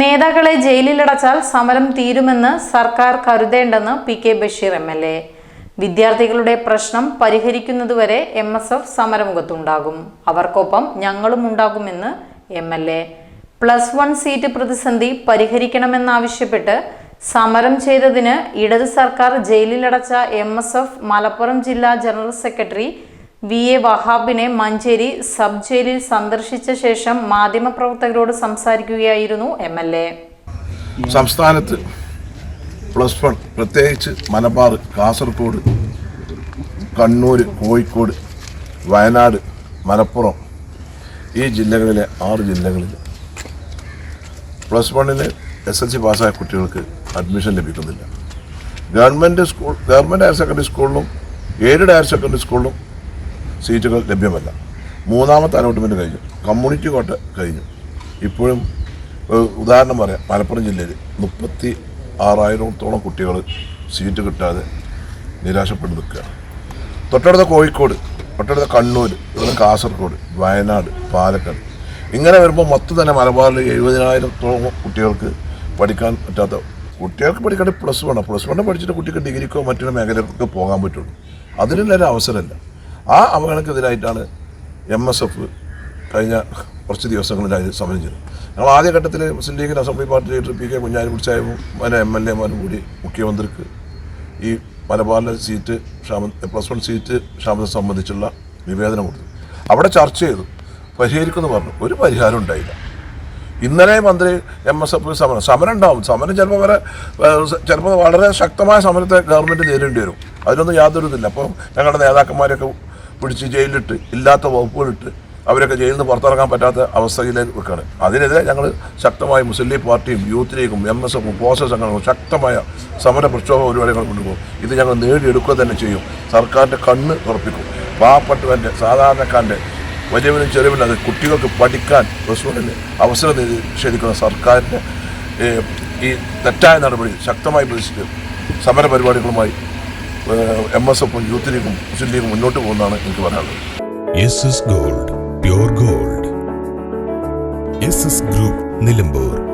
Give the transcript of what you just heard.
നേതാക്കളെ ജയിലിലടച്ചാൽ സമരം തീരുമെന്ന് സർക്കാർ കരുതേണ്ടെന്ന് P K Basheer M L A. വിദ്യാർത്ഥികളുടെ പ്രശ്നം പരിഹരിക്കുന്നതുവരെ എം എസ് എഫ് സമരമുഖത്തുണ്ടാകും. അവർക്കൊപ്പം ഞങ്ങളും ഉണ്ടാകുമെന്ന് M L A. Plus one seat പ്രതിസന്ധി പരിഹരിക്കണമെന്നാവശ്യപ്പെട്ട് സമരം ചെയ്തതിന് ഇടത് സർക്കാർ ജയിലിലടച്ച എം എസ് എഫ് മലപ്പുറം ജില്ലാ ജനറൽ സെക്രട്ടറി വി. എ. വഹാബിനെ മഞ്ചേരി സബ് ജയിലിൽ സന്ദർശിച്ച ശേഷം മാധ്യമപ്രവർത്തകരോട് സംസാരിക്കുകയായിരുന്നു എം. എൽ. എ. സംസ്ഥാനത്ത് പ്ലസ് വൺ പ്രത്യേകിച്ച് മലബാർ കാസർഗോഡ് കണ്ണൂർ കോഴിക്കോട് വയനാട് മലപ്പുറം ഈ ജില്ലകളിലെ ആറ് ജില്ലകളിൽ പ്ലസ് വണ്ണിന് എസ് എൽ സി പാസ്സായ കുട്ടികൾക്ക് അഡ്മിഷൻ ലഭിക്കുന്നില്ല. Government school government higher secondary സ്കൂളിലും എയ്ഡഡ് ഹയർ സെക്കൻഡറി സ്കൂളിലും സീറ്റുകൾ ലഭ്യമല്ല. മൂന്നാമത്തെ അലോട്ട്മെന്റ് കഴിഞ്ഞു. കമ്മ്യൂണിറ്റി കോട്ട കഴിഞ്ഞു. ഇപ്പോഴും ഉദാഹരണം പറയാം. മലപ്പുറം ജില്ലയിൽ മുപ്പത്തി ആറായിരത്തോളം കുട്ടികൾ സീറ്റ് കിട്ടാതെ നിരാശപ്പെട്ട് നിൽക്കുകയാണ് തൊട്ടടുത്ത കോഴിക്കോട് തൊട്ടടുത്ത കണ്ണൂർ ഇവിടെ കാസർഗോഡ് വയനാട് പാലക്കാട്. ഇങ്ങനെ വരുമ്പോൾ മൊത്തം തന്നെ മലബാറിൽ എഴുപതിനായിരത്തോളം കുട്ടികൾക്ക് പഠിക്കാൻ പറ്റാത്ത കുട്ടികൾക്ക് പഠിക്കേണ്ട പ്ലസ് വൺ പ്ലസ് വൺ പഠിച്ചിട്ട് കുട്ടിക്ക് ഡിഗ്രിക്കോ മറ്റൊരു മേഖലകൾക്കോ പോകാൻ പറ്റുള്ളൂ. അതിനുള്ള ഒരു അവസരമല്ല. ആ അവഗണനക്കെതിരായിട്ടാണ് എം എസ് എഫ് കഴിഞ്ഞ കുറച്ച് ദിവസങ്ങളിലായി സമരം ചെയ്തത് ഞങ്ങൾ ആദ്യഘട്ടത്തിൽ മുസ്ലിം ലീഗിന്റെ assembly party leader P K Kunhalikutty സാഹിബും പല എം എൽ എമാരും കൂടി മുഖ്യമന്ത്രിക്ക് ഈ മലബാറിലെ സീറ്റ് ക്ഷാമ പ്ലസ് വൺ സീറ്റ് ക്ഷാമത സംബന്ധിച്ചുള്ള നിവേദനം കൊടുത്തു. അവിടെ ചർച്ച ചെയ്തു. പരിഹരിക്കുമെന്ന് പറഞ്ഞു. ഒരു പരിഹാരം ഉണ്ടായില്ല. ഇന്നലെ മന്ത്രി എം എസ് എഫ് സമരം. സമരം ഉണ്ടാവും. സമരം ചിലപ്പോൾ വരെ ചിലപ്പോൾ വളരെ ശക്തമായ സമരത്തെ ഗവൺമെന്റ് നേരിടേണ്ടി വരും. അതിനൊന്നും യാതൊരു ഇതില്ല അപ്പോൾ ഞങ്ങളുടെ നേതാക്കന്മാരെയൊക്കെ പിടിച്ച് ജയിലിലിട്ട് ഇല്ലാത്ത വകുപ്പുകളിട്ട് അവരൊക്കെ ജയിലിൽ നിന്ന് പുറത്തിറങ്ങാൻ പറ്റാത്ത അവസ്ഥയിലേക്ക് വെക്കുകയാണ് അതിനെതിരെ ഞങ്ങൾ ശക്തമായി മുസ്ലിം ലീഗ് പാർട്ടിയും യൂത്ത് ലീഗും എം എസ് എഫും പോസ്റ്റർ സംഘടനകളും ശക്തമായ സമര പ്രക്ഷോഭ പരിപാടികൾ കൊണ്ടുപോകും. ഇത് ഞങ്ങൾ നേടിയെടുക്കുക തന്നെ ചെയ്യും. സർക്കാരിന്റെ കണ്ണ് തുറപ്പിക്കും. പാവപ്പെട്ടവന്റെ സാധാരണക്കാരന്റെ വലിയവനും ചെറുവില്ലാതെ കുട്ടികൾക്ക് പഠിക്കാൻ ബസ്സുകളിൽ അവസരം നിഷേധിക്കുന്ന സർക്കാരിന്റെ ഈ തെറ്റായ നടപടി ശക്തമായി പ്രതിഷ്ഠിച്ച് സമര പരിപാടികളുമായി എം എസ് എഫും യൂത്ത് ലീഗും മുസ്ലിം ലീഗും മുന്നോട്ട് പോകുന്നതാണ് എനിക്ക് പറയാനുള്ളത്. Gold pure gold group Nilambur